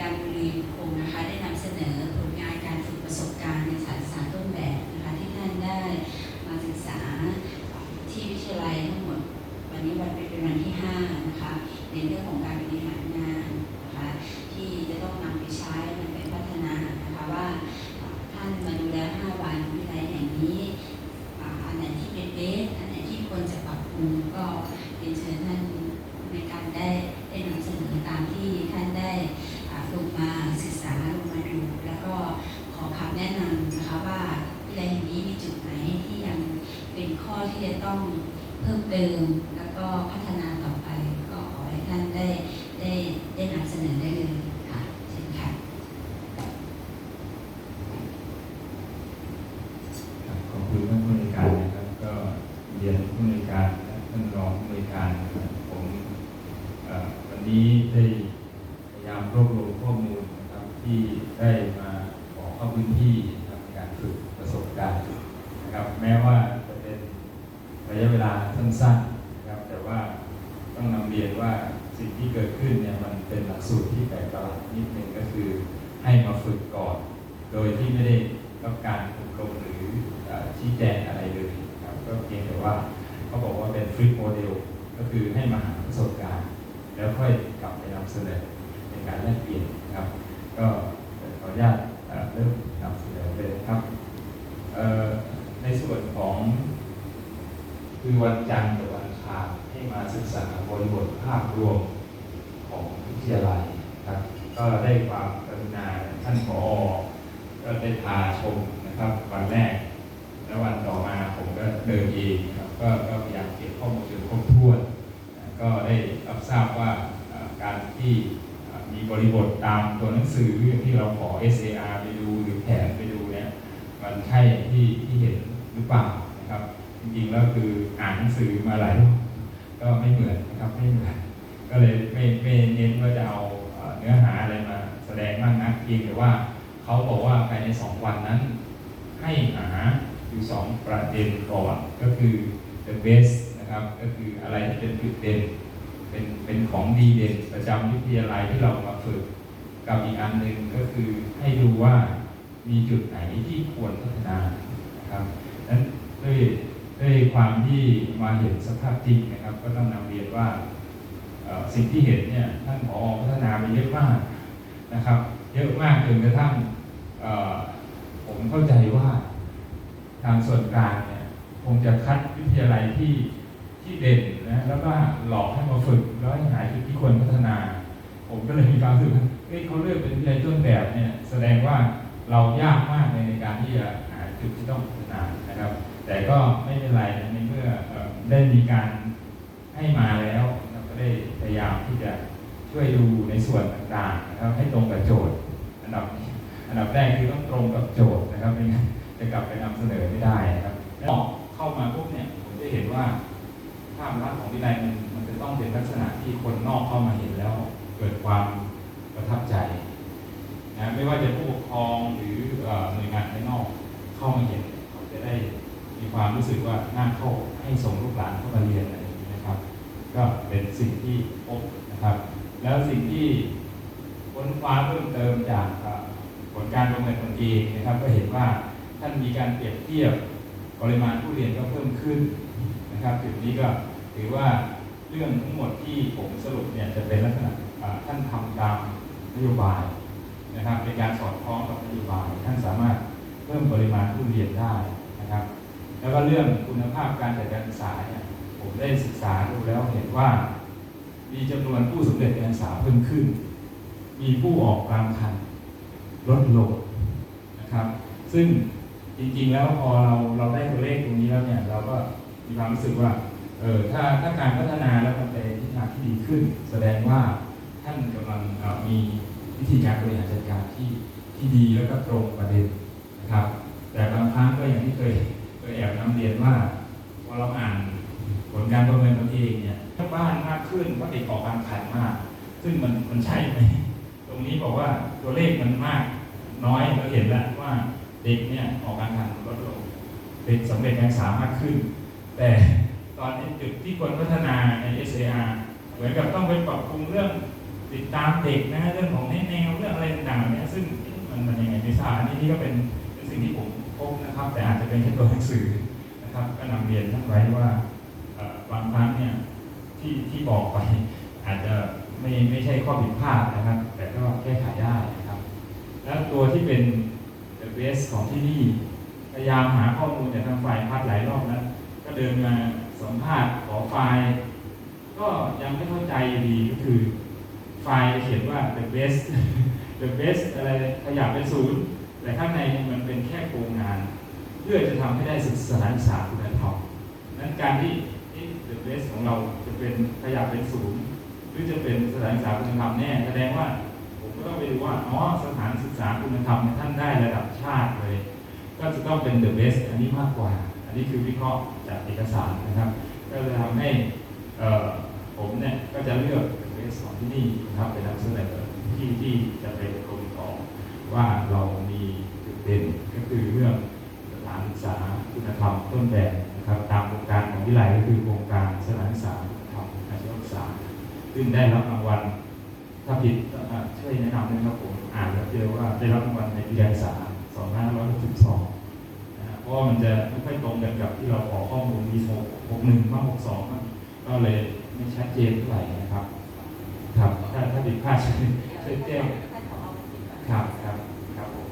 การบุรีคงนะคะได้นำเสนอผลงานการฝึกประสบการณ์ในสารสารต้นแบบนะคะที่ท่านได้มาศึกษาที่วิทยาลัยทั้งหมด วันนี้วันเป็นวันที่ 5 นะคะในเรื่องของการบริหารงานนะคะที่จะต้องนำไปใช้นำไปพัฒนานะคะว่าท่านมาดูแล้ว5วันวิทยาลัยแห่งนี้อ่าอันไหนที่เป็นเบสอันไหนที่ควรจะปรับปรุงก็เรียนเชิญท่านในการได้ได้นำเสนอตามที่ท่านได้อ่าลงมาศึกษาลงมาดู แล้วก็ขอคำแนะนำนะคะว่าวิทยาลัยแห่งนี้มีจุดไหนที่ยังเป็นข้อที่จะต้อง เพิ่มเติมแล้วก็พัฒนาต่อไป ก็ขอให้ท่านได้ได้ได้นำเสนอได้เลยค่ะเช่นค่ะ ครับขอบคุณท่านผู้ในวยการนะครับ ก็เรียนผู้ในวยการและท่านรองผู้ในวยการนะครับผมเอ่อวันนี้ได้พยายามรวบรวมข้อมูลนะครับที่ได้มาขอเข้าพื้นที่นะครับในการฝึกประสบการณ์นะครับ แม้ว่าจะเป็นระยะเวลาสั้นๆนะครับแต่ว่าต้องนำเรียนว่าสิ่งที่เกิดขึ้นเนี่ยมันเป็นหลักสู ตรที่แปลกประหลาดนิดนึงก็คือให้มาฝึกก่อน โดยที่ไม่ได้รับการอบรมหรือชี้แจงอะไรเลยครับก็เพียงแต่ว่าเขาบอกว่าเป็นฟรีโมเดลก็คือให้มาหาประสบการณ์ แล้วค่อยกลับไปนำเสนอในการแลกเปลี่ยนนะครับ ก็ขออนุญาตเริ่มนำเสนอเลยครับในส่วนของคือวันจันทร์กับวันอังคารให้มาศึกษาบริบทภาพรวมของวิทยาลัย ก็ได้ความกรุณาท่านผอก็ได้พาชมนะครับวันแรก แล้ววันต่อมาผมก็เดินเองครับก็ก็พยายามเก็บข้อมูลจนครบถ้วนก็ได้รับทราบว่าการที่มีบริบทตามตัวหนังสือที่เราขอ SAR ไปดูหรือแผนไปดูเนี่ยมันใช่ที่ที่เห็นหรือเปล่านะครับ จริงๆแล้วคืออ่านหนังสือมาหลายก็ไม่เหมือนนะครับไม่เหมือนก็เลยไม่ไม่เน้นว่าจะเอา นื้อหาอะไรมาแสดงมากนักเพียงแต่ว่าเขาบอกว่าภายในสองวันนั้น ให้หาอยู่สองประเด็นก่อนก็คือ the best นะครับก็คืออะไรที่เป็นจุดเด่นเป็นเป็นของดีเด่นประจำวิทยาลัยที่เรามาฝึกกับอีกอันหนึ่งก็คือให้ดูว่ามีจุดไหนที่ควรพัฒนานะครับนั้นด้วยด้วยความที่มาเห็นสภาพจริงนะครับ ก็ต้องนำเรียนว่า สิ่งที่เห็นเนี่ยท่านผอพัฒนาไปเยอะมากนะครับ เยอะมากจนกระทั่งผมเข้าใจว่าทางส่วนกลางเนี่ยคงจะคัดวิทยาลัยที่ที่เด่นนะแล้วก็หลอกให้มาฝึกแล้วให้หาจุดที่ควรพัฒนา ผมก็เลยมีความรู้สึกเอ้ยเขาเลือกเป็นวิทยาลัยต้นแบบเนี่ยแสดงว่าเรายากมากในในการที่จะหาจุดที่ต้องพัฒนานะครับ แต่ก็ไม่เป็นไรในเมื่ออได้มีการให้มาแล้ว ได้พยายามที่จะช่วยดูในส่วนต่างๆนะครับให้ตรงกับโจทย์ อันดับอันดับแรกคือต้องตรงกับโจทย์นะครับไม่งั้นจะกลับไปนำเสนอไม่ได้นะครับแล้วเข้ามาปุ๊บเนี่ยผมจะเห็นว่าภาพลักษณ์ของวิทยาลัยมันมันจะต้องเป็นลักษณะที่คนนอกเข้ามาเห็นแล้ว เกิดความประทับใจนะไม่ว่าจะผู้ปกครองหรือเอ่อหน่วยงานภายนอกเข้ามาเห็นเขาจะได้มีความรู้สึกว่าน่าเข้าให้ส่งลูกหลานเข้ามาเรียน ก็เป็นสิ่งที่พบนะครับ แล้วสิ่งที่ค้นคว้าเพิ่มเติมจากผลการประเมินตนเองนะครับ ก็เห็นว่าท่านมีการเปรียบเทียบปริมาณผู้เรียนก็เพิ่มขึ้นนะครับจุดนี้ก็ถือว่าเรื่องทั้งหมดที่ผมสรุปเนี่ยจะเป็นลักษณะท่านทำตามนโยบายนะครับเป็นการสอดคล้องกับนโยบาย ท่านสามารถเพิ่มปริมาณผู้เรียนได้นะครับ แล้วก็เรื่องคุณภาพการจัดการศึกษาเนี่ย ผมได้ศึกษาดูแล้วเห็นว่า มีจำนวนผู้สำเร็จการศึกษาเพิ่มขึ้น มีผู้ออกกลางคันลดลงนะครับ ซึ่งจริงๆแล้วพอเราเราได้ตัวเลขตรงนี้แล้วเนี่ยเราก็มีความรู้สึกว่าเออถ้าถ้าการพัฒนาแล้วมันไปทิศทางที่ดีขึ้น แสดงว่าท่านกำลังมีวิธีการบริหารจัดการที่ที่ดีแล้วก็ตรงประเด็นนะครับ แต่บางครั้งก็อย่างที่เคยเคยแอบนำเรียนว่าพอเราอ่าน ลการประเมินตนเองเนี่ยถ้าบ้านมากขึ้นว่าเด็กออกการขันมาก ซึ่งมันมันใช่ไหมตรงนี้บอกว่าตัวเลขมันมากน้อยเราเห็นแล้วว่าเด็กเนี่ยออกการขันลดลงเด็กสำเร็จการศึกษามากขึ้น แต่ตอนนี้จุดที่ควรพัฒนาใน SAR เหมือนกับต้องไปปรับปรุงเรื่องติดตามเด็กนะเรื่องของแนแนวเรื่องอะไรต่างๆเนี่ยซึ่งมันมันยังไงไม่ทราบอันนี้นี่ก็เป็นเป็นสิ่งที่ผมพบนะครับ แต่อาจจะเป็นแค่ตัวหนังสือนะครับก็นำเรียนท่านไว้ว่า บางครั้งเนี่ยที่ที่บอกไปอาจจะไม่ไม่ใช่ข้อผิดพลาดนะครับ แต่ก็แก้ไขได้นะครับ แล้วตัวที่เป็น the best ของที่นี่พยายามหาข้อมูลจากทางฝ่ายพัดหลายรอบแล้วก็เดินมาสัมภาษณ์ขอไฟล์ ก็ยังไม่เข้าใจอยู่ดีก็คือไฟล์เขียนว่า the best the best อะไรขยับเป็นศูนย์แต่ข้างในมันเป็นแค่โครงงาน เพื่อจะทำให้ได้ศึกษาศึกษาคุณธรรมนั้นการที่ เอ๊ะ the best ของเราจะเป็นขยับเป็นศูนย์หรือจะเป็นสถานศึกษาคุณธรรมแน่แสดงว่าผมก็ต้องไปดูว่าอ๋อสถานศึกษาคุณธรรมท่านได้ระดับชาติเลย ก็จะต้องเป็น the best อันนี้มากกว่า อันนี้คือวิเคราะห์จากเอกสารนะครับ ก็จะทำให้ผมเนี่ยก็จะเลือก the best ของที่นี่นะครับไปนำเสนอที่ที่จะไปตรงต่อว่าเรามีจุดเด่นก็คือเรื่องสถานศึกษาคุณธรรมต้นแบบนะครับ วิไลก็คือโครงการสถานศึกษาคุณธรรมอาชีวศึกษา ซึ่งได้รับรางวัล ถ้าผิดช่วยแนะนำด้วยครับผมอ่านแล้วเจอว่าได้รับรางวัลในปีการศึกษา2562นะเพราะว่ามันจะไม่ค่อยตรงกันกับที่เราขอข้อมูลมี6 61มา62 ก็เลยไม่ชัดเจนเท่าไหร่นะครับ ครับถ้าถ้าผิดพลาดช่วยช่วยแจ้งครับครับครับผม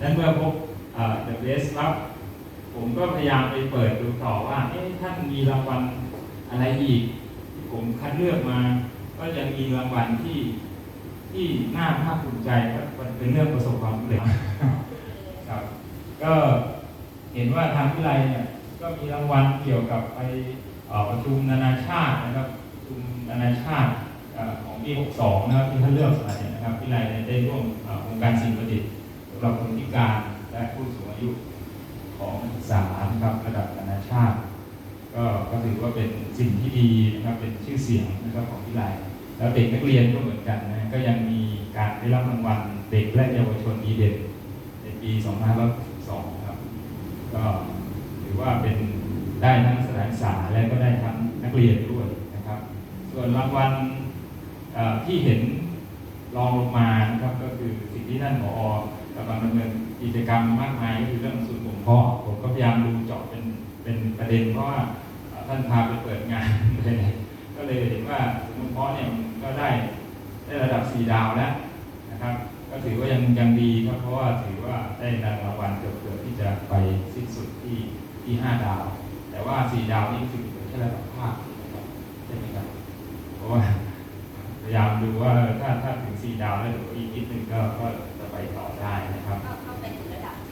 นั้นเมื่อพบเอ่อ the best ปั๊บ ผมก็พยายามไปเปิดดูต่อว่าเอ๊ะท่านมีรางวัลอะไรอีกที่ผมคัดเลือกมา ก็จะมีรางวัลที่ที่น่าภาคภูมิใจก็มันเป็นเรื่องประสบความสำเร็จครับ ก็เห็นว่าทางวิไลเนี่ยก็มีรางวัลเกี่ยวกับไปประชุมนานาชาตินะครับประชุมนานาชาติของปี 62 นะครับที่ท่านเลือกมาเนี่ยนะครับวิไล่ได้ร่วมอ่อโครงการสิ่งประดิษฐ์สำหรับคนพิการและผู้สูงอายุของนักศึกษานะครับระดับนานาชาติ ก็ก็ถือว่าเป็น สิ่งที่ดีนะครับเป็นชื่อเสียงนะครับของวิไลแล้วเด็กนักเรียนก็เหมือนกันนะก็ยังมีการได้รับรางวัลเด็กและเยาวชนดีเด่นในปี 2512ครับก็ถือว่าเป็นได้ทั้งสถานศึกษาและก็ได้ทั้งนักเรียนด้วยนะครับ ส่วนรางวัลที่เห็นรองลงมานะครับก็คือสิ่งที่ท่านผอกำลังดำเนินกิจกรรมมากมายก็คือเรื่องศูนย์บ่มเพาะผมก็พยายามดูเจาะเป็นเป็นประเด็นเพราะว่า ท่านพาไปเปิดงานเลยก็เลยเห็นว่าศูนย์บ่มเพาะเนี่ยมันก็ได้ได้ระดับ4ดาวแล้วนะครับ ก็ถือว่ายังยังดีครับเพราะว่าถือว่าได้รางวัลเกือบเกือบที่จะไปสิ้นสุดที่ที่5ดาว แต่ว่า4ดาวนี่คือเป็นแค่ระดับภาคนะครับใช่ไหมครับเพราะว่าพยายามดูว่าถ้าถ้าถึง4ดาวแล้วเดี๋ยวอีกนิดนึงก็ก็จะไปต่อได้